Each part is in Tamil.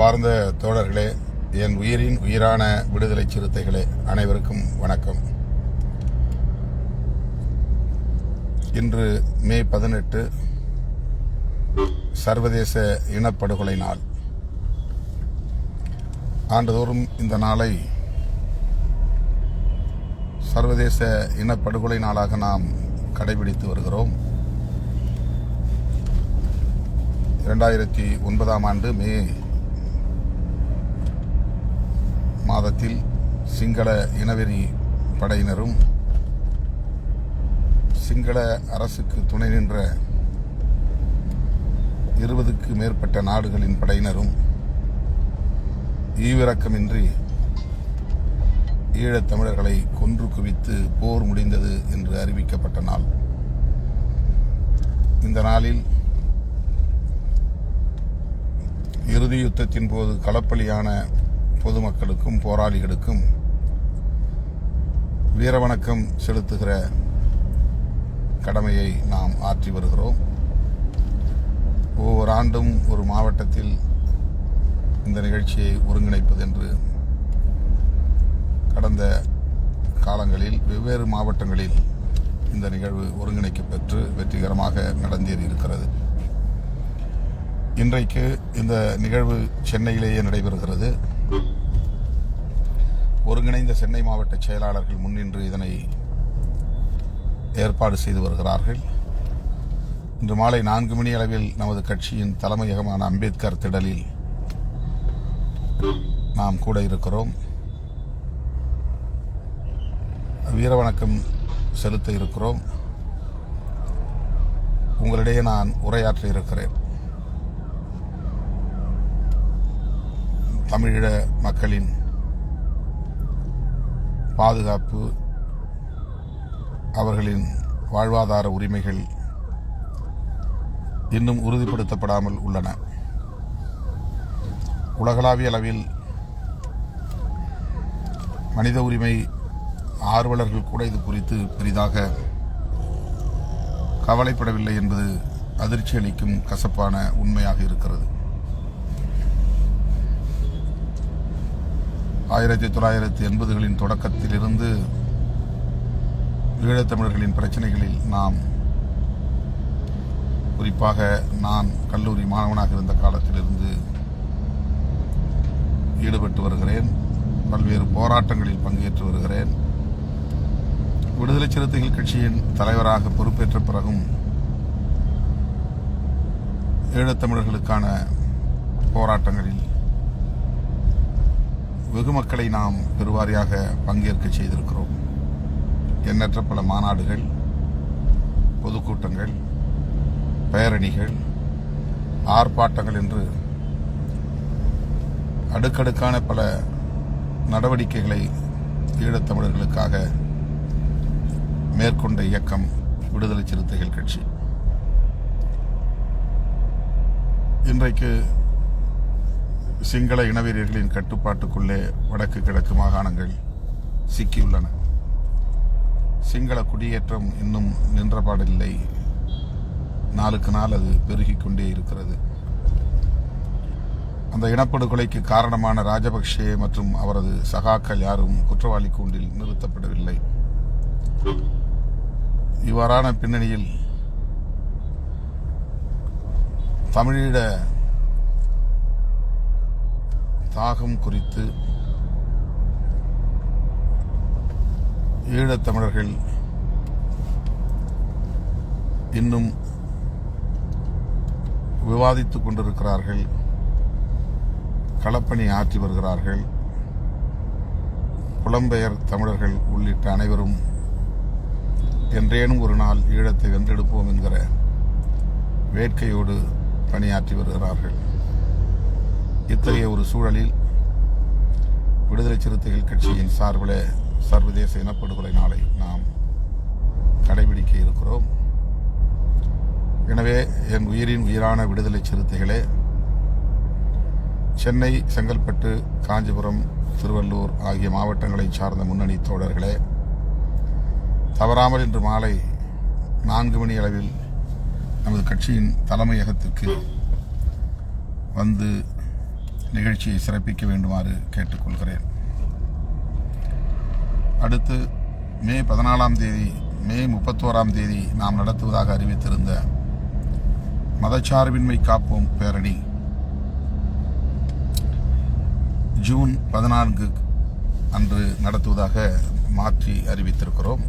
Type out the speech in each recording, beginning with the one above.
அன்பார்ந்த தோழர்களே என் உயிரின் உயிரான விடுதலை சிறுத்தைகளே அனைவருக்கும் வணக்கம். இன்று மே பதினெட்டு சர்வதேச இனப்படுகொலை நாள். ஆண்டுதோறும் இந்த நாளை சர்வதேச இனப்படுகொலை நாளாக நாம் கடைபிடித்து வருகிறோம். இரண்டாயிரத்தி ஒன்பதாம் ஆண்டு மே மாதத்தில் சிங்கள இனவெறி படையினரும் சிங்கள அரசுக்கு துணை நின்ற இருபதுக்கு மேற்பட்ட நாடுகளின் படையினரும் ஈவிரக்கமின்றி ஈழத் தமிழர்களை கொன்று குவித்து போர் முடிந்தது என்று அறிவிக்கப்பட்ட நாள். இந்த நாளில் இறுதி யுத்தத்தின் போது களப்பலியான பொதுமக்களுக்கும் போராளிகளுக்கும் வீரவணக்கம் செலுத்துகிற கடமையை நாம் ஆற்றி வருகிறோம். ஒவ்வொரு ஆண்டும் ஒரு மாவட்டத்தில் இந்த நிகழ்ச்சியை ஒருங்கிணைப்பது என்று கடந்த காலங்களில் வெவ்வேறு மாவட்டங்களில் இந்த நிகழ்வு ஒருங்கிணைக்கப்பெற்று வெற்றிகரமாக நடந்தேறி இருக்கிறது. இன்றைக்கு இந்த நிகழ்வு சென்னையிலேயே நடைபெறுகிறது. ஒருங்கிணைந்த சென்னை மாவட்ட செயலாளர்கள் முன்னின்று இதனை ஏற்பாடு செய்து வருகிறார்கள். இன்று மாலை நான்கு மணி அளவில் நமது கட்சியின் தலைமையகமான அம்பேத்கர் திடலில் நாம் கூட இருக்கிறோம். வீரவணக்கம் செலுத்த இருக்கிறோம். உங்களிடையே நான் உரையாற்ற இருக்கிறேன். தமிழீழ மக்களின் பாதுகாப்பு அவர்களின் வாழ்வாதார உரிமைகள் இன்னும் உறுதிப்படுத்தப்படாமல் உள்ளன. உலகளாவிய அளவில் மனித உரிமை ஆர்வலர்கள் கூட இது குறித்து பெரிதாக கவலைப்படவில்லை என்பது அதிர்ச்சி அளிக்கும் கசப்பான உண்மையாக இருக்கிறது. ஆயிரத்தி தொள்ளாயிரத்தி எண்பதுகளின் தொடக்கத்திலிருந்து ஈழத்தமிழர்களின் பிரச்சனைகளில் நாம் குறிப்பாக நான் கல்லூரி மாணவனாக இருந்த காலத்திலிருந்து ஈடுபட்டு வருகிறேன். பல்வேறு போராட்டங்களில் பங்கேற்று வருகிறேன். விடுதலை சிறுத்தைகள் கட்சியின் தலைவராக பொறுப்பேற்ற பிறகும் ஈழத்தமிழர்களுக்கான போராட்டங்களில் வெகு மக்களை நாம் பெருவாரியாக பங்கேற்க செய்திருக்கிறோம். எண்ணற்ற பல மாநாடுகள் பொதுக்கூட்டங்கள் பேரணிகள் ஆர்ப்பாட்டங்கள் என்று அடுக்கடுக்கான பல நடவடிக்கைகளை ஈழத்தமிழர்களுக்காக மேற்கொண்ட இயக்கம் விடுதலை சிறுத்தைகள் கட்சி. இன்றைக்கு சிங்கள இனவீரர்களின் கட்டுப்பாட்டுக்குள்ளே வடக்கு கிழக்கு மாகாணங்கள் சிக்கியுள்ளன. சிங்கள குடியேற்றம் இன்னும் நின்றபாடில்லை நாளுக்கு நாள் அது பெருகிக் கொண்டே இருக்கிறது. அந்த இனப்படுகொலைக்கு காரணமான ராஜபக்சே மற்றும் அவரது சகாக்கள் யாரும் குற்றவாளி கூண்டில் நிறுத்தப்படவில்லை. இவ்வாறான பின்னணியில் தமிழீழ தாகம் குறித்து ஈழத்தமிழர்கள் இன்னும் விவாதித்துக் கொண்டிருக்கிறார்கள் களப்பணி ஆற்றி வருகிறார்கள். புலம்பெயர் தமிழர்கள் உள்ளிட்ட அனைவரும் என்றேனும் ஒரு நாள் ஈழத்தை வென்றெடுப்போம் என்கிற வேட்கையோடு பணியாற்றி வருகிறார்கள். இத்தகைய ஒரு சூழலில் விடுதலை சிறுத்தைகள் கட்சியின் சார்பில் சர்வதேச இனப்படுகொலை நாளை நாம் கடைபிடிக்க இருக்கிறோம். எனவே என் உயிரின் உயிரான விடுதலை சிறுத்தைகளே சென்னை செங்கல்பட்டு காஞ்சிபுரம் திருவள்ளூர் ஆகிய மாவட்டங்களை சார்ந்த முன்னணி தோழர்களே தவறாமல் இன்று மாலை நான்கு மணி அளவில் நமது கட்சியின் தலைமையகத்திற்கு வந்து நிகழ்ச்சியை சிறப்பிக்க வேண்டுமாறு கேட்டுக்கொள்கிறேன். அடுத்து மே பதினாலாம் தேதி மே முப்பத்தோராம் தேதி நாம் நடத்துவதாக அறிவித்திருந்த மதச்சார்பின்மை காப்போம் பேரணி. ஜூன் பதினான்கு அன்று நடத்துவதாக மாற்றி அறிவித்திருக்கிறோம்.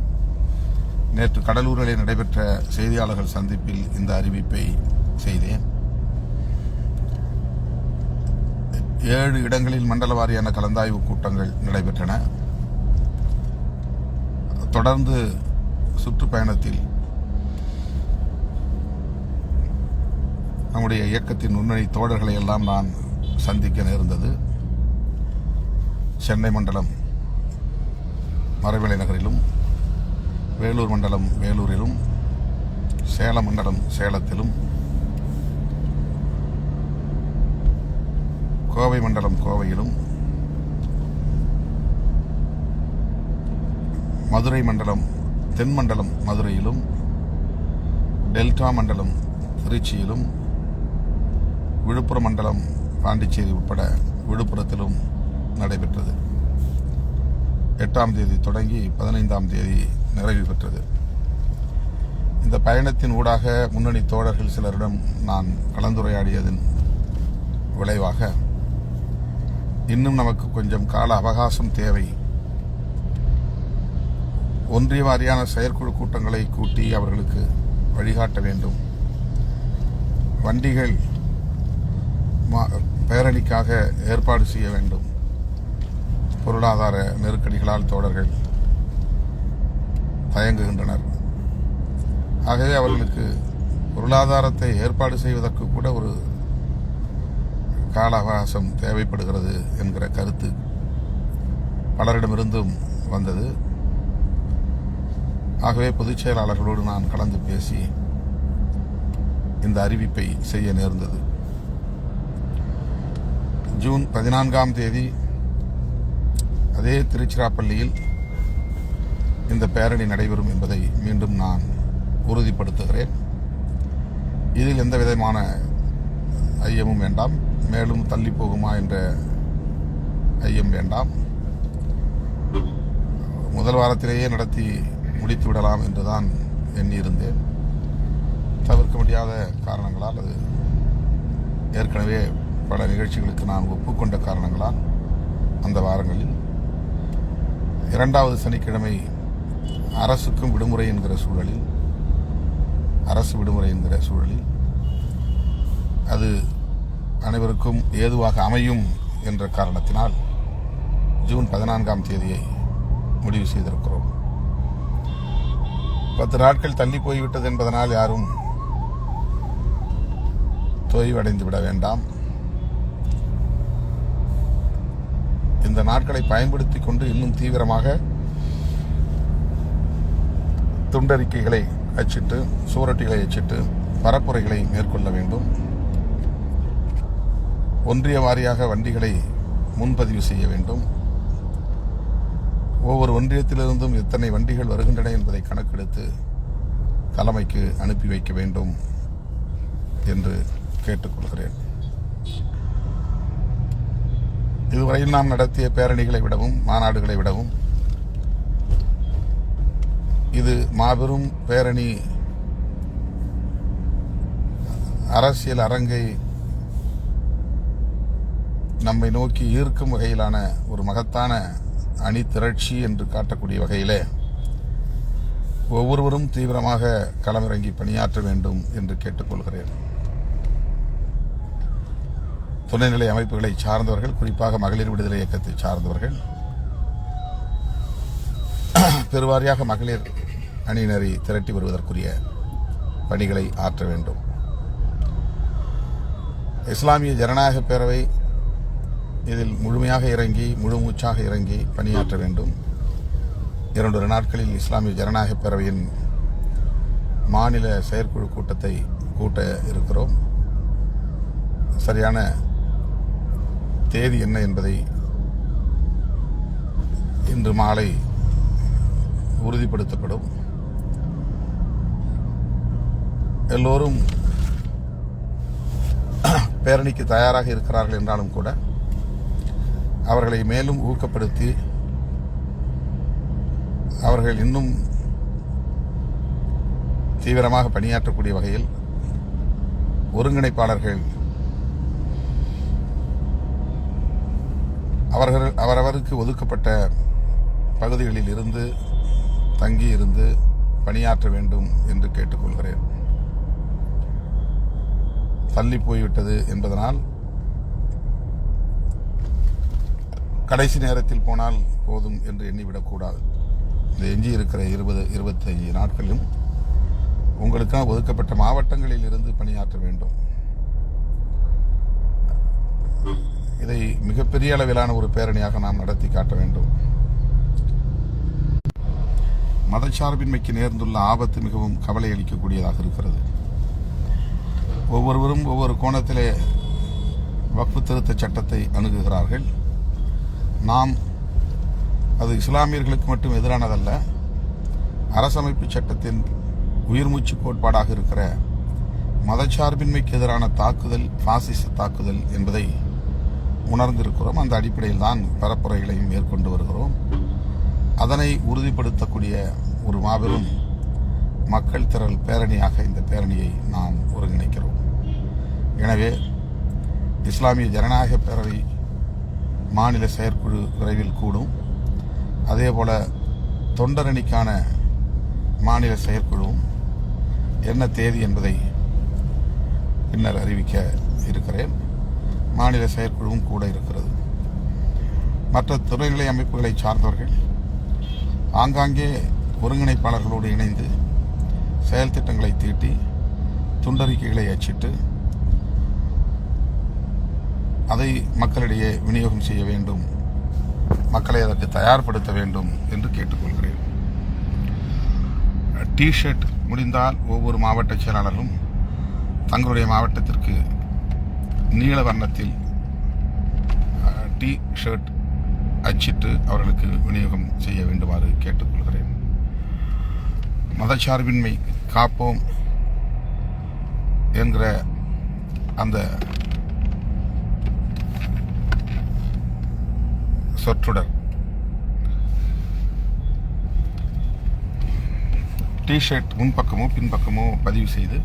நேற்று கடலூரிலே நடைபெற்ற செய்தியாளர்கள் சந்திப்பில் இந்த அறிவிப்பை செய்தேன். ஏழு இடங்களில் மண்டல வாரியான கலந்தாய்வு கூட்டங்கள் நடைபெற்றன. தொடர்ந்து சுற்றுப்பயணத்தில் நம்முடைய இயக்கத்தின் முன்னணி தோழர்களை எல்லாம் நான் சந்திக்க நேர்ந்தது. சென்னை மண்டலம் மறைமலை நகரிலும் வேலூர் மண்டலம் வேலூரிலும் சேலம் மண்டலம் சேலத்திலும் கோவை மண்டலம் கோவையிலும் மதுரை மண்டலம் தென் மண்டலம் மதுரையிலும் டெல்டா மண்டலம் திருச்சியிலும் விழுப்புரம் மண்டலம் பாண்டிச்சேரி உட்பட விழுப்புரத்திலும் நடைபெற்றது. எட்டாம் தேதி தொடங்கி பதினைந்தாம் தேதி நிறைவு பெற்றது. இந்த பயணத்தின் ஊடாக முன்னணி தோழர்கள் சிலரிடம் நான் கலந்துரையாடியதன் விளைவாக இன்னும் நமக்கு கொஞ்சம் கால அவகாசம் தேவை. ஒன்றிய வாரியான செயற்குழு கூட்டங்களை கூட்டி அவர்களுக்கு வழிகாட்ட வேண்டும். வண்டிகள் மா- பேரணிக்காக ஏற்பாடு செய்ய வேண்டும். பொருளாதார நெருக்கடிகளால் தோழர்கள் தயங்குகின்றனர். ஆகவே அவர்களுக்கு பொருளாதாரத்தை ஏற்பாடு செய்வதற்கு கூட ஒரு கால அவகாசம் தேவைப்படுகிறது என்கிற கருத்து பலரிடமிருந்தும் வந்தது. ஆகவே பொதுச் செயலாளர்களோடு நான் கலந்து பேசி இந்த அறிவிப்பை செய்ய நேர்ந்தது. ஜூன் பதினான்காம் தேதி அதே திருச்சிராப்பள்ளியில் இந்த பேரணி நடைபெறும் என்பதை மீண்டும் நான் உறுதிப்படுத்துகிறேன். இதில் எந்த விதமான ஐயமும் வேண்டாம். மேலும் தள்ளி போகுமா என்ற ஐயம் வேண்டாம். முதல் வாரத்திலேயே நடத்தி முடித்து விடலாம் என்றுதான் எண்ணியிருந்தேன். தவிர்க்க முடியாத காரணங்களால் அது ஏற்கனவே பல நிகழ்ச்சிகளுக்கு நான் ஒப்புக்கொண்ட காரணங்களால் அந்த வாரங்களில். இரண்டாவது சனிக்கிழமை அரசுக்கும் விடுமுறை என்கிற சூழலில் அரசு விடுமுறை என்கிற சூழலில் அது அனைவருக்கும் ஏதுவாக அமையும் என்ற காரணத்தினால் ஜூன் பதினான்காம் தேதியை முடிவு செய்திருக்கிறோம். பத்து நாட்கள் தள்ளி போய்விட்டது என்பதனால் யாரும் தொய்வடைந்து விட வேண்டாம். இந்த நாட்களை பயன்படுத்திக் கொண்டு இன்னும் தீவிரமாக துண்டறிக்கைகளை அச்சிட்டு சுவரொட்டிகளை அச்சிட்டு பரப்புரைகளை மேற்கொள்ள வேண்டும். ஒன்றிய வாரியாக வண்டிகளை முன்பதிவு செய்ய வேண்டும். ஒவ்வொரு ஒன்றியத்திலிருந்தும் எத்தனை வண்டிகள் வருகின்றன என்பதை கணக்கெடுத்து தலைமைக்கு அனுப்பி வைக்க வேண்டும் என்று கேட்டுக்கொள்கிறேன். இதுவரையில் நாம் நடத்திய பேரணிகளை விடவும் மாநாடுகளை விடவும் இது மாபெரும் பேரணி அரசியல் அரங்கை நம்மை நோக்கி ஈர்க்கும் வகையிலான ஒரு மகத்தான அணி திரட்சி என்று காட்டக்கூடிய வகையிலே ஒவ்வொருவரும் தீவிரமாக களமிறங்கி பணியாற்ற வேண்டும் என்று கேட்டுக்கொள்கிறேன். துணைநிலை அமைப்புகளை சார்ந்தவர்கள் குறிப்பாக மகளிர் விடுதலை இயக்கத்தை சார்ந்தவர்கள் பெருவாரியாக மகளிர் அணியினரை திரட்டி வருவதற்குரிய பணிகளை ஆற்ற வேண்டும். இஸ்லாமிய ஜனநாயக பேரவை இதில் முழுமையாக இறங்கி முழு மூச்சாக இறங்கி பணியாற்ற வேண்டும். இரண்டொரு நாட்களில் இஸ்லாமிய ஜனநாயக பேரவையின் மாநில செயற்குழு கூட்டத்தை கூட்ட இருக்கிறோம். சரியான தேதி என்ன என்பதை இன்று மாலை உறுதிப்படுத்தப்படும். எல்லோரும் பேரணிக்கு தயாராக இருக்கிறார்கள் என்றாலும் கூட அவர்களை மேலும் ஊக்கப்படுத்தி அவர்கள் இன்னும் தீவிரமாக பணியாற்றக்கூடிய வகையில் ஒருங்கிணைப்பாளர்கள் அவர்கள் அவரவருக்கு ஒதுக்கப்பட்ட பகுதிகளில் இருந்து தங்கி இருந்து பணியாற்ற வேண்டும் என்று கேட்டுக்கொள்கிறேன். தள்ளி போய்விட்டது என்பதனால் கடைசி நேரத்தில் போனால் போதும் என்று எண்ணிவிடக்கூடாது. இந்த எஞ்சி இருக்கிற இருபது இருபத்தைந்து நாட்களிலும் உங்களுக்காக ஒதுக்கப்பட்ட மாவட்டங்களில் இருந்து பணியாற்ற வேண்டும். இதை மிகப்பெரிய அளவிலான ஒரு பேரணியாக நாம் நடத்தி காட்ட வேண்டும். மதச்சார்பின்மைக்கு நேர்ந்துள்ள ஆபத்து மிகவும் கவலை அளிக்கக்கூடியதாக இருக்கிறது. ஒவ்வொருவரும் ஒவ்வொரு கோணத்திலே வக்ஃபு திருத்த சட்டத்தை அணுகுகிறார்கள். நாம் அது இஸ்லாமியர்களுக்கு மட்டும் எதிரானதல்ல. அரசமைப்பு சட்டத்தின் உயிர்மூச்சு கோட்பாடாக இருக்கிற மதச்சார்பின்மைக்கு எதிரான தாக்குதல் பாசிச தாக்குதல் என்பதை உணர்ந்திருக்கிறோம். அந்த அடிப்படையில் தான் பரப்புரைகளையும் மேற்கொண்டு வருகிறோம். அதனை உறுதிப்படுத்தக்கூடிய ஒரு மாபெரும் மக்கள் திரள் பேரணியாக இந்த பேரணியை நாம் ஒருங்கிணைக்கிறோம். எனவே இஸ்லாமிய ஜனநாயக பேரவை மாநில செயற்குழு விரைவில் கூடும். அதேபோல தொண்டரணிக்கான மாநில செயற்குழுவும் என்ன தேதி என்பதை பின்னர் அறிவிக்க இருக்கிறேன். மாநில செயற்குழுவும் கூட இருக்கிறது. மற்ற துறைநிலை அமைப்புகளை சார்ந்தவர்கள் ஆங்காங்கே ஒருங்கிணைப்பாளர்களோடு இணைந்து செயல் திட்டங்களை தீட்டி துண்டறிக்கைகளை அச்சிட்டு அதை மக்களிடையே விநியோகம் செய்ய வேண்டும் மக்களை அதற்கு தயார்படுத்த வேண்டும் என்று கேட்டுக்கொள்கிறேன். டிஷர்ட் முடிந்தால் ஒவ்வொரு மாவட்ட செயலாளரும் தங்களுடைய மாவட்டத்திற்கு நீல வர்ணத்தில் டி ஷர்ட் அச்சிட்டு அவர்களுக்கு விநியோகம் செய்ய வேண்டுமாறு கேட்டுக்கொள்கிறேன். மதச்சார்பின்மை காப்போம் என்கிற அந்த சொற்றொடர் டிஷர்ட் முன்பக்கமோ பின்பக்கமோ பதிவு செய்து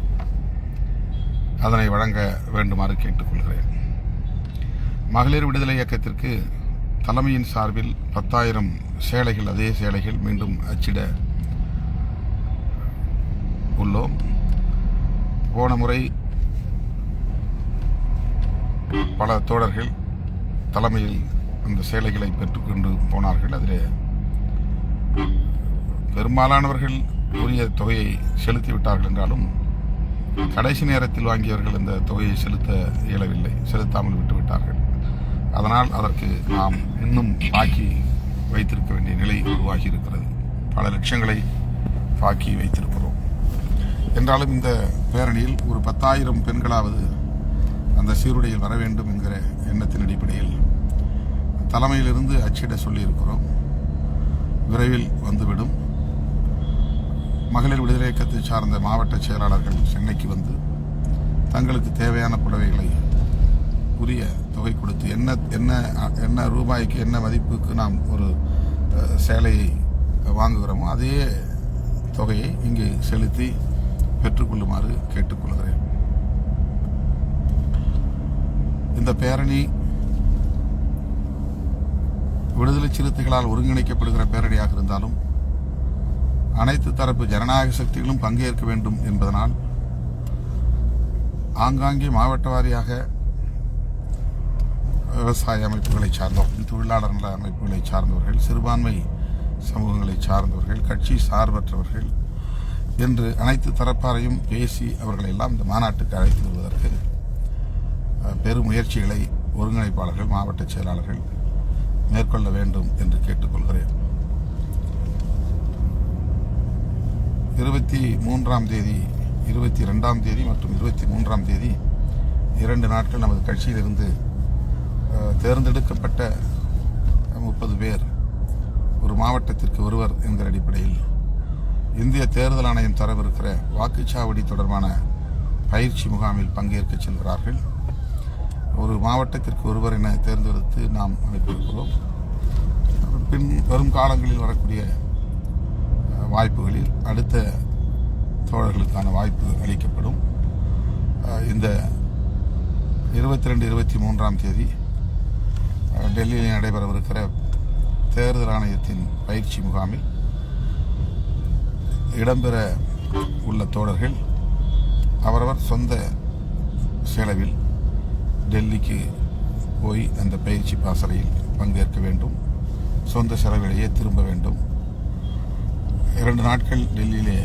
அதனை வழங்க வேண்டுமாறு கேட்டுக்கொள்கிறேன். மகளிர் விடுதலை இயக்கத்திற்கு தலைமையின் சார்பில் பத்தாயிரம் சேலைகள் அதே சேலைகள் மீண்டும் அச்சிட உள்ளோம். போன முறை பல தோழர்கள் தலைமையில் அந்த சேலைகளை பெற்றுக்கொண்டு போனார்கள். அதில் பெரும்பாலானவர்கள் உரிய தொகையை செலுத்தி விட்டார்கள் என்றாலும் கடைசி நேரத்தில் வாங்கியவர்கள் இந்த தொகையை செலுத்த இயலவில்லை செலுத்தாமல் விட்டுவிட்டார்கள் அதனால் அதற்கு நாம் இன்னும் பாக்கி வைத்திருக்க வேண்டிய நிலை உருவாகி இருக்கிறது. பல லட்சங்களை பாக்கி வைத்திருக்கிறோம். என்றாலும் இந்த பேரணியில் ஒரு பத்தாயிரம் பெண்களாவது அந்த சீருடையில் வர வேண்டும் என்கிற எண்ணத்தின் அடிப்படையில் தலைமையிலிருந்து அச்சிட சொல்லியிருக்கிறோம். விரைவில் வந்துவிடும். மகளிர் விடுதலை இயக்கத்தை சார்ந்த மாவட்ட செயலாளர்கள் சென்னைக்கு வந்து தங்களுக்கு தேவையான புடவைகளை உரிய தொகை கொடுத்து என்ன என்ன என்ன ரூபாய்க்கு என்ன மதிப்புக்கு நாம் ஒரு சேலையை வாங்குகிறோமோ அதே தொகையை இங்கு செலுத்தி பெற்றுக்கொள்ளுமாறு கேட்டுக்கொள்கிறேன். இந்த பேரணி விடுதலை சிறுத்தைகளால் ஒருங்கிணைக்கப்படுகிற பேரணியாக இருந்தாலும் அனைத்து தரப்பு ஜனநாயக சக்திகளும் பங்கேற்க வேண்டும் என்பதனால் ஆங்காங்கே மாவட்ட வாரியாக விவசாய அமைப்புகளை சார்ந்தவர்கள் தொழிலாளர் நல அமைப்புகளை சார்ந்தவர்கள் சிறுபான்மை சமூகங்களை சார்ந்தவர்கள் கட்சி சார்பற்றவர்கள் என்று அனைத்து தரப்பாரையும் பேசி அவர்களை எல்லாம் இந்த மாநாட்டுக்கு அழைத்து வருவதற்கு பெரும் முயற்சிகளை ஒருங்கிணைப்பாளர்கள் மாவட்ட செயலாளர்கள் மேற்கொள்ள வேண்டும் என்று கேட்டுக்கொள்கிறேன். இருபத்தி மூன்றாம் தேதி இருபத்தி ரெண்டாம் தேதி மற்றும் இருபத்தி மூன்றாம் தேதி இரண்டு நாட்கள் நமது கட்சியிலிருந்து தேர்ந்தெடுக்கப்பட்ட முப்பது பேர் ஒரு மாவட்டத்திற்கு ஒருவர் என்கிற அடிப்படையில் இந்திய தேர்தல் ஆணையம் தரவிருக்கிற வாக்குச்சாவடி தொடர்பான பயிற்சி முகாமில் பங்கேற்க செல்கிறார்கள். ஒரு மாவட்டத்திற்கு ஒருவர் என தேர்ந்தெடுத்து நாம் அனுப்பியிருக்கிறோம் பின் வரும் காலங்களில் வரக்கூடிய வாய்ப்புகளில் அடுத்த தோழர்களுக்கான வாய்ப்பு அளிக்கப்படும். இந்த இருபத்தி ரெண்டு இருபத்தி மூன்றாம் தேதி டெல்லியில் நடைபெறவிருக்கிற தேர்தல் ஆணையத்தின் பயிற்சி முகாமில் இடம்பெற உள்ள தோழர்கள் அவரவர் சொந்த செலவில் டெல்லிக்கு போய் அந்த பயிற்சி பாசறையில் பங்கேற்க வேண்டும். சொந்த செலவிலேயே திரும்ப வேண்டும். இரண்டு நாட்கள் டெல்லியிலே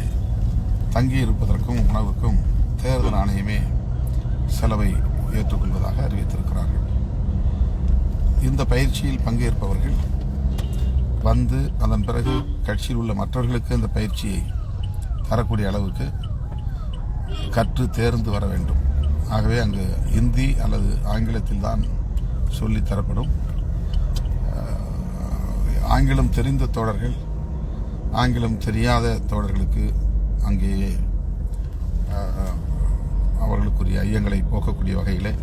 தங்கி இருப்பதற்கும் உணவுக்கும் தேர்தல் ஆணையமே செலவை ஏற்றுக்கொள்வதாக அறிவித்திருக்கிறார்கள். இந்த பயிற்சியில் பங்கேற்பவர்கள் வந்து அதன் பிறகு கட்சியில் உள்ள மற்றவர்களுக்கு இந்த பயிற்சியை தரக்கூடிய அளவுக்கு கற்று தேர்ந்து வர வேண்டும். ஆகவே அங்கு இந்தி அல்லது ஆங்கிலத்தில் தான் சொல்லித் தரப்படும். ஆங்கிலம் தெரிந்த தோழர்கள் ஆங்கிலம் தெரியாத தோழர்களுக்கு அங்கேயே அவர்களுக்குரிய ஐயங்களை போக்கக்கூடிய வகையில்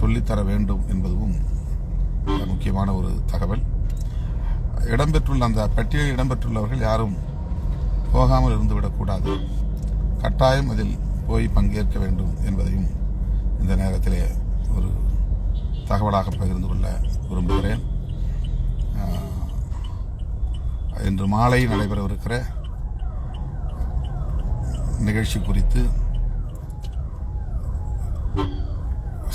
சொல்லித்தர வேண்டும் என்பதும் முக்கியமான ஒரு தகவல். இடம்பெற்றுள்ள அந்த பட்டியலில் இடம்பெற்றுள்ளவர்கள் யாரும் போகாமல் இருந்துவிடக்கூடாது கட்டாயம் அதில் போய் பங்கேற்க வேண்டும் என்பதையும் இந்த நேரத்திலே ஒரு தகவலாக பகிர்ந்து கொள்ள விரும்புகிறேன். இன்று மாலை நடைபெறவிருக்கிற நிகழ்ச்சி குறித்து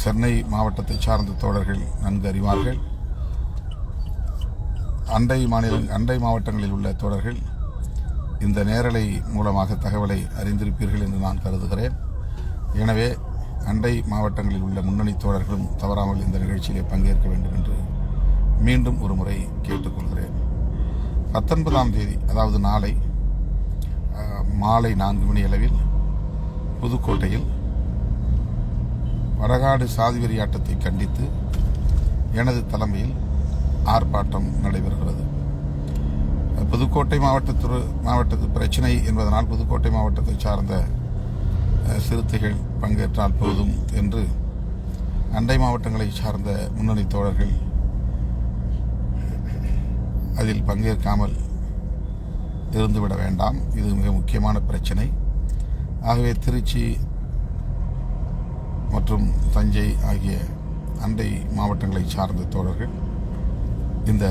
சென்னை மாவட்டத்தை சார்ந்த தோழர்கள் நன்கு அறிவார்கள். அண்டை மாநில அண்டை மாவட்டங்களில் உள்ள தோழர்கள் இந்த நேரலை மூலமாக தகவலை அறிந்திருப்பீர்கள் என்று நான் கருதுகிறேன். எனவே அண்டை மாவட்டங்களில் உள்ள முன்னணி தோழர்களும் தவறாமல் இந்த நிகழ்ச்சியிலே பங்கேற்க வேண்டும் என்று மீண்டும் ஒரு முறை கேட்டுக்கொள்கிறேன். பத்தொன்பதாம் தேதி அதாவது நாளை மாலை நான்கு மணி அளவில் புதுக்கோட்டையில் வடகாடு சாதிவெறி ஆட்டத்தை கண்டித்து எனது தலைமையில் ஆர்ப்பாட்டம் நடைபெறுகிறது. புதுக்கோட்டை மாவட்டத்து மாவட்டத்து பிரச்சினை என்பதனால் புதுக்கோட்டை மாவட்டத்தை சார்ந்த சிறுத்தைகள் பங்கேற்றால் போதும் என்று அண்டை மாவட்டங்களை சார்ந்த முன்னணி தோழர்கள் அதில் பங்கேற்காமல் இருந்துவிட வேண்டாம். இது மிக முக்கியமான பிரச்சனை. ஆகவே திருச்சி மற்றும் தஞ்சை ஆகிய அண்டை மாவட்டங்களை சார்ந்த தோழர்கள் இந்த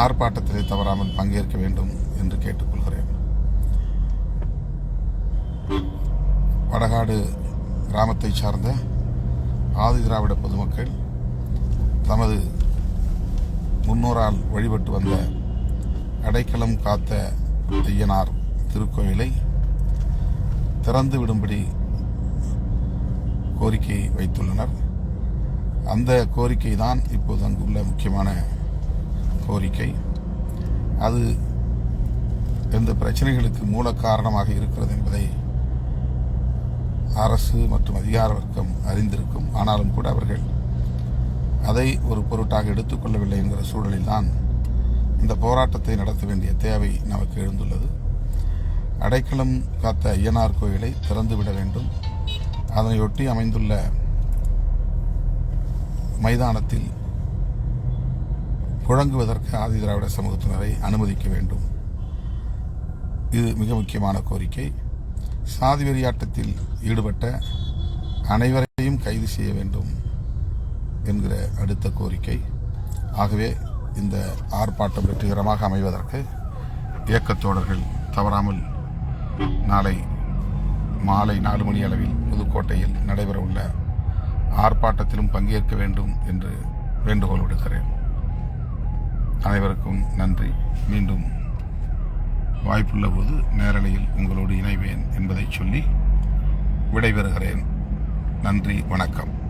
ஆர்ப்பாட்டத்திலே தவறாமல் பங்கேற்க வேண்டும் என்று கேட்டுக்கொள்கிறேன். வடகாடு கிராமத்தை சார்ந்த ஆதி திராவிட பொதுமக்கள் தமது முன்னோரால் வழிபட்டு வந்த அடைக்கலம் காத்த ஐயனார் திருக்கோயிலை திறந்து விடும்படி கோரிக்கை வைத்துள்ளனர். அந்த கோரிக்கை தான் இப்போது அங்குள்ள முக்கியமான கோரிக்கை. அது எந்த பிரச்சனைகளுக்கு மூல காரணமாக இருக்கிறது என்பதை அரசு மற்றும் அதிகார வர்க்கம் அறிந்திருக்கும். ஆனாலும் கூட அவர்கள் அதை ஒரு பொருட்டாக எடுத்துக்கொள்ளவில்லை என்கிற சூழலில்தான் இந்த போராட்டத்தை நடத்த வேண்டிய தேவை நமக்கு எழுந்துள்ளது. அடைக்கலம் காத்த ஐயனார் கோயிலை திறந்துவிட வேண்டும். அதனையொட்டி அமைந்துள்ள மைதானத்தில் புழங்குவதற்கு ஆதி திராவிட சமூகத்தினரை அனுமதிக்க வேண்டும். இது மிக முக்கியமான கோரிக்கை. சாதி வெறியாட்டத்தில் ஈடுபட்ட அனைவரையும் கைது செய்ய வேண்டும் என்கிற அடுத்த கோரிக்கை. ஆகவே இந்த ஆர்ப்பாட்டம் வெற்றிகரமாக அமைவதற்கு இயக்கத்தோழர்கள் தவறாமல் நாளை மாலை நாலு மணி அளவில் புதுக்கோட்டையில் நடைபெறவுள்ள ஆர்ப்பாட்டத்திலும் பங்கேற்க வேண்டும் என்று வேண்டுகோள் விடுக்கிறேன். அனைவருக்கும் நன்றி. மீண்டும் வாய்ப்புள்ள போது நேரலையில் உங்களோடு இணைவேன் என்பதை சொல்லி விடைபெறுகிறேன். நன்றி வணக்கம்.